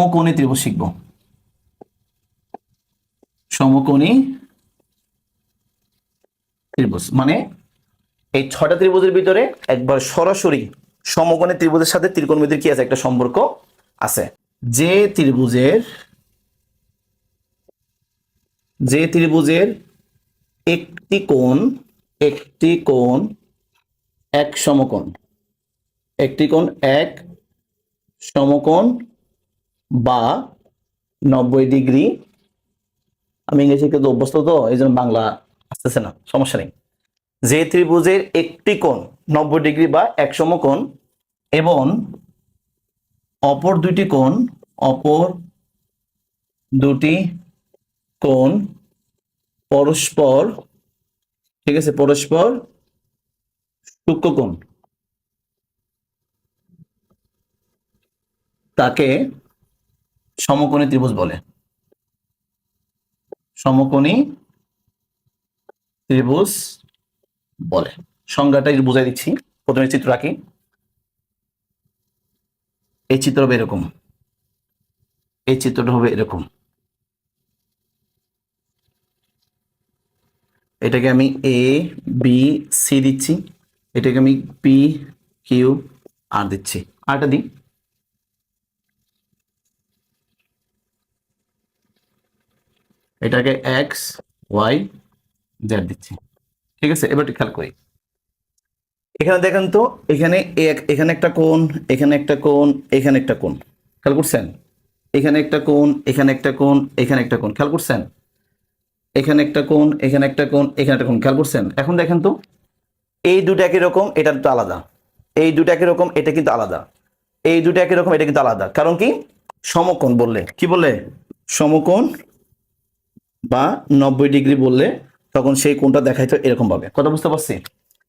সমকোণী ত্রিভুজ শিখব। সমকোণী ত্রিভুজ মানে এই ছটা ত্রিভুজের ভিতরে একবার সরাসরি সমকোণী ত্রিভুজের সাথে ত্রিকোণমিতির কি আছে? একটা সম্পর্ক আছে। যে ত্রিভুজের যে ত্রিভুজের একটি কোণ একটি কোণ, এক সমকোণ, একটি কোণ, এক সমকোণ বা নব্বই ডিগ্রি। আমি ইংরেজি কিন্তু অভ্যস্ত তো, এই জন্য বাংলা আসতেছে না, সমস্যা নেই। যে ত্রিভুজের একটি কোণ নব্বই ডিগ্রি বা এক সমকোণ এবং অপর দুটি কোণ, অপর দুটি কোণ পরস্পর, ঠিক আছে, পরস্পর সূক্ষ্মকোণ তাকে সমকোণী ত্রিভুজ বলে। সমকোণী ত্রিভুজ বলে। সংজ্ঞাটা বুঝাই দিচ্ছি। প্রথমে চিত্র রাখি এই চিত্র হবে এরকম। এই চিত্রটা হবে এরকম। এটাকে আমি এ বি সি দিচ্ছি। এটাকে আমি পি কিউ আর দিচ্ছি। আরটা দিই। এটাকে এক্স ওয়াই জেড দিচ্ছি। ঠিক আছে? এবার খেয়াল করি। এখানে দেখেন তো, এখানে এখানে একটা কোণ, এখানে একটা কোণ, এখানে একটা কোণ। খেয়াল করছেন? এখানে একটা কোণ, এখানে একটা কোণ, এখানে একটা কোণ। খেয়াল করছেন? এখানে একটা কোণ, এখানে একটা কোণ, এখানে একটা কোণ। খেয়াল করছেন? এখন দেখেন তো, এই দুটো একই রকম, এটা তো আলাদা। এই দুটো একই রকম, এটা কিন্তু আলাদা। এই দুটো একই রকম, এটা কিন্তু আলাদা। কারণ কি? সমকোণ বললে। কি বললে? সমকোণ বা নব্বই ডিগ্রি বললে তখন সেই কোনটা দেখাইতো এরকম ভাবে কথা বুঝতে পারছি?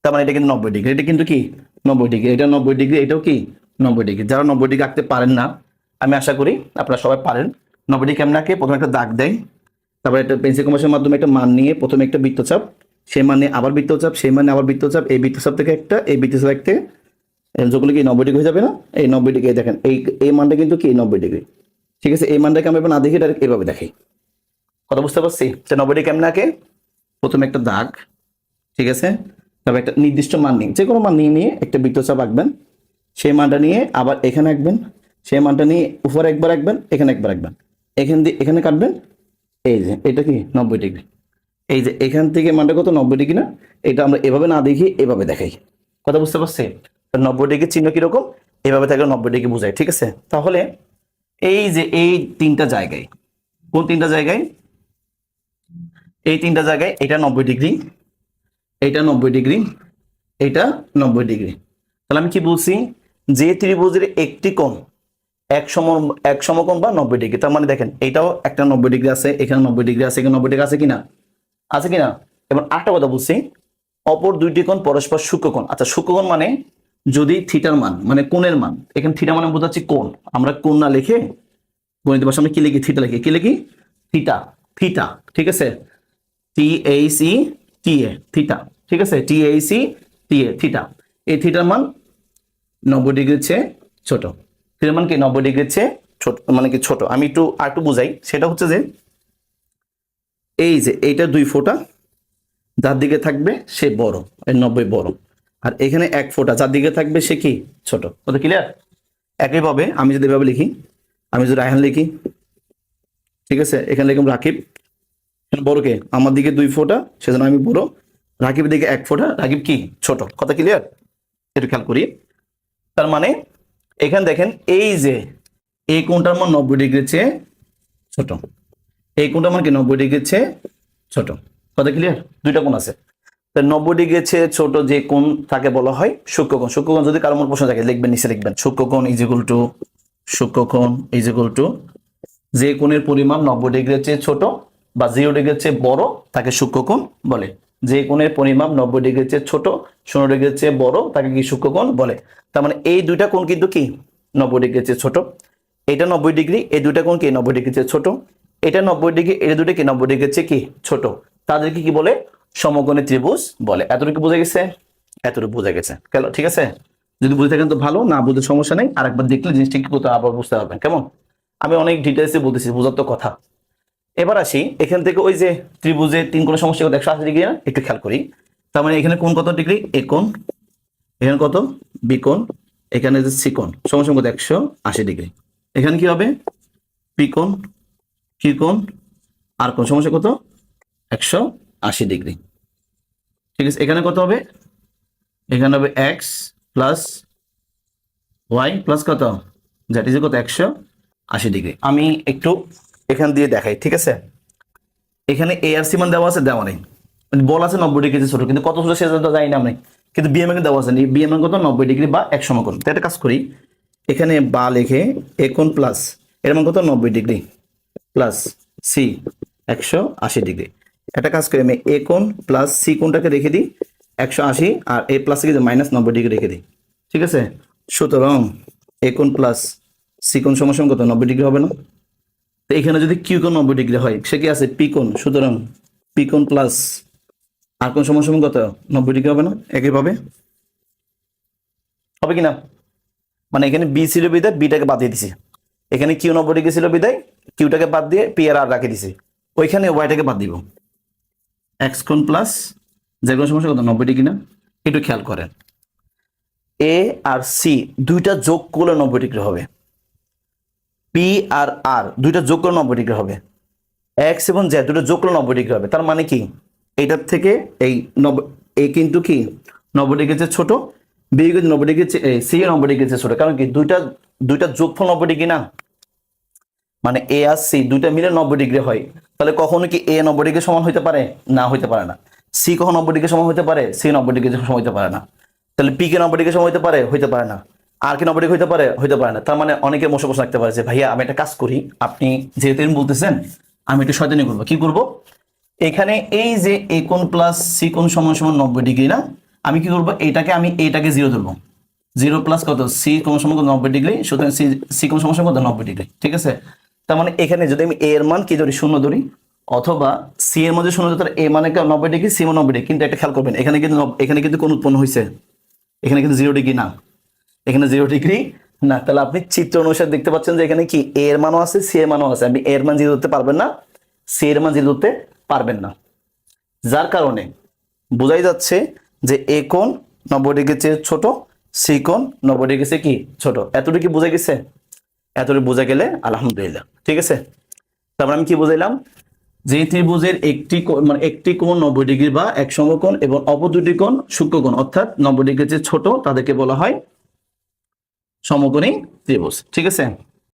তার মানে এটা কিন্তু নব্বই ডিগ্রি। এটা কিন্তু কি? নব্বই ডিগ্রি। এটা নব্বই ডিগ্রি, এটাও কি? নব্বই ডিগ্রি। যারা নব্বই ডিগ্রি আঁকতে পারেন না, আমি আশা করি আপনারা সবাই পারেন। নব্বই ডিগ্রি কেমন আঁকে? প্রথমে একটা দাগ দেয়, তারপরে একটা পেন্সিল কমার্সের মাধ্যমে একটা মান নিয়ে প্রথমে একটা বৃত্তচাপ, সেই মানে আবার বৃত্তচাপ, সেই মানে আবার বৃত্তচাপ, এই বৃত্তচাপ থেকে একটা, এই বৃত্তচাপ একটা যেগুলো কি নব্বই ডিগ্রি হয়ে যাবে না? এই নব্বই ডিগ্রি দেখেন, এই এই মানটা কিন্তু কি? নব্বই ডিগ্রি। ঠিক আছে? এই মানটাকে আমি এবার না দেখি ডাইরেক্ট এভাবে দেখাই। কথা বুঝতে পারছি? যে নব্বই ডিগ্রি কেমন আঁকে প্রথমে একটা দাগ, ঠিক আছে? তবে একটা নির্দিষ্ট মান নিয়ে যে কোনো মান নিয়ে নিয়ে একটা বৃত্তচাপ আঁকবেন। সেই মানটা নিয়ে আবার এখানে আঁকবেন। সেই মানটা নিয়ে উপরে একবার আঁকবেন, এখানে একবার আঁকবেন। এখান দিয়ে, এখানে কাটবেন। এই যে, এটা কি? নব্বই ডিগ্রি। এই যে, এখান থেকে মানটা কত? নব্বই ডিগ্রি না? এটা আমরা এভাবে না দেখি এভাবে দেখাই। কথা বুঝতে পারছি? তো নব্বই ডিগ্রি চিহ্ন কীরকম? এভাবে থাকলে নব্বই ডিগ্রি বোঝায়, ঠিক আছে? তাহলে এই যে, এই তিনটা জায়গায়, কোন তিনটা জায়গায়? এই তিনটা জায়গায় এটা নব্বই ডিগ্রি এটা নব্বই ডিগ্রি এটা নব্বই ডিগ্রি। তাহলে আমি কি বলছি? যে ত্রিভুজের একটি কোণ এক সম, এক সমকোণ বা নব্বই ডিগ্রি। তার মানে দেখেন এটাও একটা নব্বই ডিগ্রি আছে, এখানে নব্বই ডিগ্রি আছে, এখানে নব্বই ডিগ্রি আছে কিনা? আছে কিনা? এবং আরেকটা কথা বলছি, অপর দুইটি কোণ পরস্পর সূক্ষ্মকোণ আচ্ছা সূক্ষ্মকোণ মানে যদি থিটার মান মানে কোণের মান, এখানে থিটা মানে বোঝাচ্ছি কোণ। আমরা কোণ না লিখে গণিত ভাষা আমরা কি লিখি? থিটা লিখি। কি লিখি? থিটা থিটা, ঠিক আছে? টি এইচ টি এ থিটা ঠিক আছে? টি এইচ ই টি এ থিটা এই থিটার মান নব্বই ডিগ্রির চেয়ে ছোট। থিটার মান কি? নব্বই ডিগ্রির চেয়ে ছোট মানে কি ছোট? আমি একটু, আর একটু বুঝাই। সেটা হচ্ছে যে, এই যে এইটা দুই ফোঁটা, যার দিকে থাকবে সে বড়, এই নব্বই বড়। আর এখানে এক ফোঁটা, যার দিকে থাকবে সে কি? ছোট। কত ক্লিয়ার একইভাবে আমি যদি এভাবে লিখি, আমি যদি রায়হান লিখি, ঠিক আছে? এখানে লিখলাম রাকিব। এখানে বড় কে? আমার দিকে দুই ফোঁটা, সেজন্য আমি বড় রাকিবের দিকে এক ফোঁটা, রাকিব কি? ছোট। কথা ক্লিয়ার একটু খেয়াল করি। তার মানে এখানে দেখেন, এই যে, এই কোণটার মান নব্বই ডিগ্রির চেয়ে ছোট। এই কোণটার মান কি? নব্বই ডিগ্রির চেয়ে ছোট। কথা ক্লিয়ার দুইটা কোণ আছে। নব্বই ডিগ্রির চেয়ে ছোট যে কোণ তাকে বলা হয় সূক্ষ্মকোণ সূক্ষ্মকোণ যদি কারও মনে প্রশ্ন থাকে, লিখবেন, নিচে লিখবেন। সূক্ষ্মকোণ ইজ ইকুয়াল টু সূক্ষ্মকোণ ইজ ইকুয়াল টু যে কোণের পরিমাণ নব্বই ডিগ্রির চেয়ে ছোট বা জিরো ডিগ্রির চেয়ে বড় তাকে সূক্ষ্মকোণ বলে। যে কোণের পরিমাপ নব্বই ডিগ্রির চেয়ে ছোট, শূন্য ডিগ্রির চেয়ে বড় তাকে কি সূক্ষ্মকোণ বলে। তার মানে এই দুইটা কোণ কিন্তু কি? নব্বই ডিগ্রির চেয়ে ছোট। এটা নব্বই ডিগ্রি, এই দুইটা কোণ কি? নব্বই ডিগ্রির চেয়ে ছোট। এটা নব্বই ডিগ্রি এটা দুটো কি? নব্বই ডিগ্রির চেয়ে কি? ছোট। তাদেরকে কি বলে? সমকোণী ত্রিভুজ বলে। এতটুকু বোঝা গেছে? এতটুকু বোঝা গেছে। কেন ঠিক আছে? যদি বুঝে থাকেন তো ভালো, না বুঝে সমস্যা নেই। আর একবার দেখলে জিনিসটা কি কোথাও আবার বুঝতে পারবেন। কেমন? আমি অনেক ডিটেলসে বলতেছি, বোঝার তো কথা। এবার আসি, এখান থেকে ওই যে ত্রিভুজে তিন কোণ সমস্যা কত? একশো আশি ডিগ্রি না একটু খেয়াল করি। তার মানে এখানে কোন কত ডিগ্রি? এ এখানে কত? বি কোণ। এখানে যে সি কোণ সমস্যা কত? একশো আশি ডিগ্রি। এখানে কি হবে? পি কোণ, কি কোণ, আর কোন সমস্যা কত? একশো আশি ডিগ্রি। ঠিক আছে, এখানে কত হবে? এখানে হবে এক্স প্লাস ওয়াই প্লাস কত? দ্যাট ইজ কত? একশো আশি ডিগ্রি। আমি একটু এখান দিয়ে দেখাই, ঠিক আছে? এখানে এ আর সি মান দেওয়া আছে, দেওয়া নেই। বল আছে নব্বই ডিগ্রি ছোট, কিন্তু কত ছোট সেটা জানি না আমি। কিন্তু বিএমএ দেওয়া আছে বিএমএ কত? নব্বই ডিগ্রি বা এক সমকোণ। তো একটা কাজ করি, এখানে বা লিখে এ কোণ প্লাস এর মান কত? নব্বই ডিগ্রি প্লাস সি একশো আশি ডিগ্রি। একটা কাজ করি, আমি এ কোণ প্লাস সি কোণটাকে রেখে দিই, একশো আশি, আর এ প্লাস থেকে মাইনাস নব্বই ডিগ্রি রেখে দিই, ঠিক আছে? সুতরাং এ কোণ প্লাস সি কোণ সমসম কত? নব্বই ডিগ্রি হবে না। তো এখানে যদি কিউ কোণ নব্বই ডিগ্রি হয়, সে কি আছে? পি কোণ। সুতরাং পি কোণ প্লাস আর কোন সমসম কত? নব্বই ডিগ্রি হবে না? একইভাবে। হবে কি না মানে এখানে বি ছিল বিদায় বিটাকে বাদ দিয়ে দিছি। এখানে কিউ নব্বই ডিগ্রি ছিল বিদায় কিউটাকে বাদ দিয়ে পি আর আর রাখে দিছি। ওইখানে ওয়াইটাকে বাদ দিব। এক্স কোণ প্লাস যে কোনো সমস্যা কত? নব্বই ডিগ্রি না? একটু খেয়াল করেন। এ আর সি দুইটা যোগ করলে নব্বই ডিগ্রি হবে। পি আর আর দুইটা যোগ করলে নব্বই ডিগ্রি হবে এক্স এবং জেড দুটো যোগ করলে নব্বই ডিগ্রি হবে তার মানে কি এইটার থেকে এই নব্বই এ কিন্তু কি নব্বই ডিগ্রির চেয়ে ছোট বি কিন্তু নব্বই ডিগ্রি সি নব্বই ডিগ্রির চেয়ে ছোট কারণ কি দুইটা দুইটা যোগফল নব্বই ডিগ্রি না মানে এ আর সি দুইটা মিলে নব্বই ডিগ্রি হয় তাহলে কখনো কি এ নব্বই ডিগ্রি সমান হইতে পারে না হইতে পারে না সি কখন নব্বই ডিগ্রি সমান হইতে পারে সি নব্বই ডিগ্রি সমান হইতে পারে না তাহলে পি কে নব্বই ডিগ্রি সমান হইতে পারে হইতে পারে না আর কি ডিগ্রি হইতে পারে? হইতে পারে না। তার মানে অনেকে বসে বসে রাখতে পারে যে, ভাইয়া, আমি একটা কাজ করি। আপনি যেহেতু বলতেছেন, আমি একটু শয়তানি করব। কি করব? এখানে এই যে এ কোণ প্লাস সি কোণ সমান সমান নব্বই ডিগ্রি, না? আমি কি করব? এটাকে আমি এটাকে জিরো ধরবো। জিরো প্লাস কত? সি কোণ সমান কত? নব্বই ডিগ্রি। সুতরাং সি সি কোণ সমান কত? নব্বই ডিগ্রি। ঠিক আছে? তার মানে এখানে যদি আমি এ এর মান কি ধরি? শূন্য ধরি। অথবা সি এর মধ্যে শূন্য ধরি এ মানে নব্বই ডিগ্রি সি মানে নব্বই ডিগ্রি। কিন্তু একটা খেয়াল করবেন, এখানে কিন্তু এখানে কিন্তু কোন উৎপন্ন হয়েছে এখানে কিন্তু জিরো ডিগ্রি না। এখানে জিরো ডিগ্রি না, তাহলে আপনি চিত্র অনুসারে দেখতে পাচ্ছেন যে এখানে কি এ এর মানও আছে সি এর মানও আছে। আপনি এর মান জিরো ধরতে পারবেন না সি এর মান জিরো ধরতে পারবেন না। যার কারণে বোঝাই যাচ্ছে যে এ কোণ নব্বই ডিগ্রির চেয়ে ছোট সি কোণ নব্বই ডিগ্রির চেয়ে কি ছোট। এতটুকু বোঝা গেছে? এতটুকু বোঝা গেলে আলহামদুলিল্লাহ, ঠিক আছে? তারপর আমি কি বুঝাইলাম? যে ত্রিভুজের একটি কোণ- মানে একটি কোণ নব্বই ডিগ্রি বা এক সমকোণ এবং অপর দুটি কোণ সূক্ষ্মকোণ অর্থাৎ নব্বই ডিগ্রির চেয়ে ছোট, তাদেরকে বলা হয় সমকোণী ত্রিভুজ ঠিক আছে?